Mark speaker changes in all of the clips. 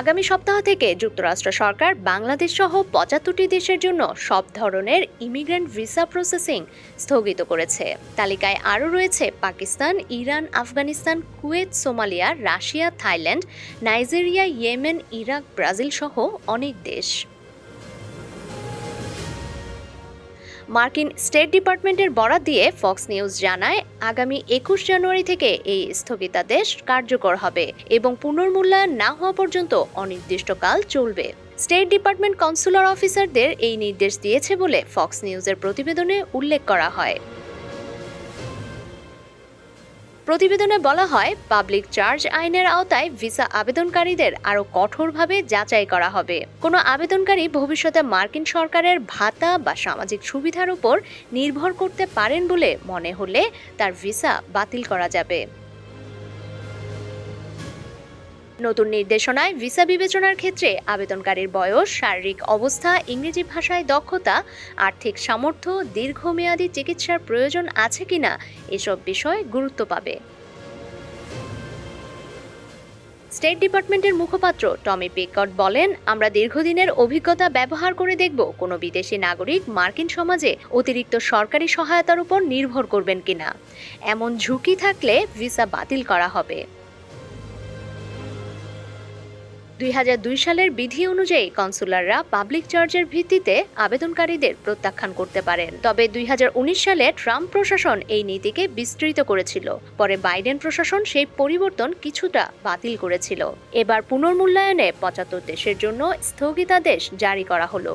Speaker 1: আগামী সপ্তাহ থেকে যুক্তরাষ্ট্র সরকার বাংলাদেশ সহ পঁচাত্তরটি দেশের জন্য সব ধরনের ইমিগ্রেন্ট ভিসা প্রসেসিং স্থগিত করেছে। তালিকায় আরও রয়েছে Pakistan, Iran, Afghanistan, Kuwait, Somalia, Russia, Thailand, Nigeria, Yemen, Iraq, Brazil সহ অনেক দেশ। মার্কিন স্টেট ডিপার্টমেন্টের বরাত দিয়ে ফক্স নিউজ জানায়, আগামী একুশ জানুয়ারি থেকে এই স্থগিতাদেশ কার্যকর হবে এবং পুনর্মূল্যায়ন না হওয়া পর্যন্ত অনির্দিষ্টকাল চলবে। স্টেট ডিপার্টমেন্ট কনসুলার অফিসারদের এই নির্দেশ দিয়েছে বলে ফক্স নিউজের প্রতিবেদনে উল্লেখ করা হয়। প্রতিবেদনে বলা হয়, পাবলিক চার্জ আইনের আওতায় ভিসা আবেদনকারীদের আরও কঠোরভাবে যাচাই করা হবে। কোনো আবেদনকারী ভবিষ্যতে মার্কিন সরকারের ভাতা বা সামাজিক সুবিধার উপর নির্ভর করতে পারেন বলে মনে হলে তার ভিসা বাতিল করা যাবে। নতুন নির্দেশনায় ভিসা বিবেচনার ক্ষেত্রে আবেদনকারীর বয়স, শারীরিক অবস্থা, ইংরেজি ভাষায় দক্ষতা, আর্থিক সামর্থ্য, দীর্ঘমেয়াদী চিকিৎসার প্রয়োজন আছে কিনা এসব বিষয় গুরুত্ব পাবে। স্টেট ডিপার্টমেন্টের মুখপাত্র টমি পিকট বলেন, আমরা দীর্ঘদিনের অভিজ্ঞতা ব্যবহার করে দেখব কোনো বিদেশি নাগরিক মার্কিন সমাজে অতিরিক্ত সরকারি সহায়তার উপর নির্ভর করবেন কিনা। এমন ঝুঁকি থাকলে ভিসা বাতিল করা হবে। দুই হাজার দুই সালের বিধি অনুযায়ী কনসুলাররা পাবলিক চার্জের ভিত্তিতে আবেদনকারীদের প্রত্যাখ্যান করতে পারেন। তবে দুই হাজার উনিশ সালে ট্রাম্প প্রশাসন এই নীতিকে বিস্তৃত করেছিল। পরে বাইডেন প্রশাসন সেই পরিবর্তন কিছুটা বাতিল করেছিল। এবার পুনর্মূল্যায়নে পঁচাত্তর দেশের জন্য স্থগিতাদেশ জারি করা হলো।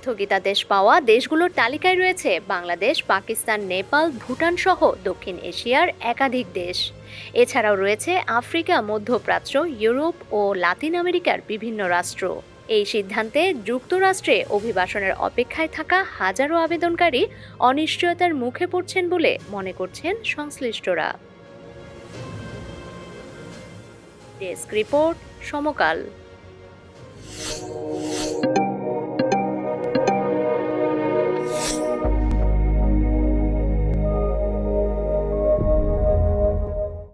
Speaker 1: স্থগিতাদেশ পাওয়া দেশগুলোর তালিকায় রয়েছে বাংলাদেশ, পাকিস্তান, নেপাল, ভুটান সহ দক্ষিণ এশিয়ার একাধিক দেশ। এছাড়াও রয়েছে আফ্রিকা, মধ্যপ্রাচ্য, ইউরোপ ও লাতিন আমেরিকার বিভিন্ন রাষ্ট্র। এই সিদ্ধান্তে যুক্তরাষ্ট্রে অভিবাসনের অপেক্ষায় থাকা হাজারো আবেদনকারী অনিশ্চয়তার মুখে পড়ছেন বলে মনে করছেন সংশ্লিষ্টরা। Desk report Samakal.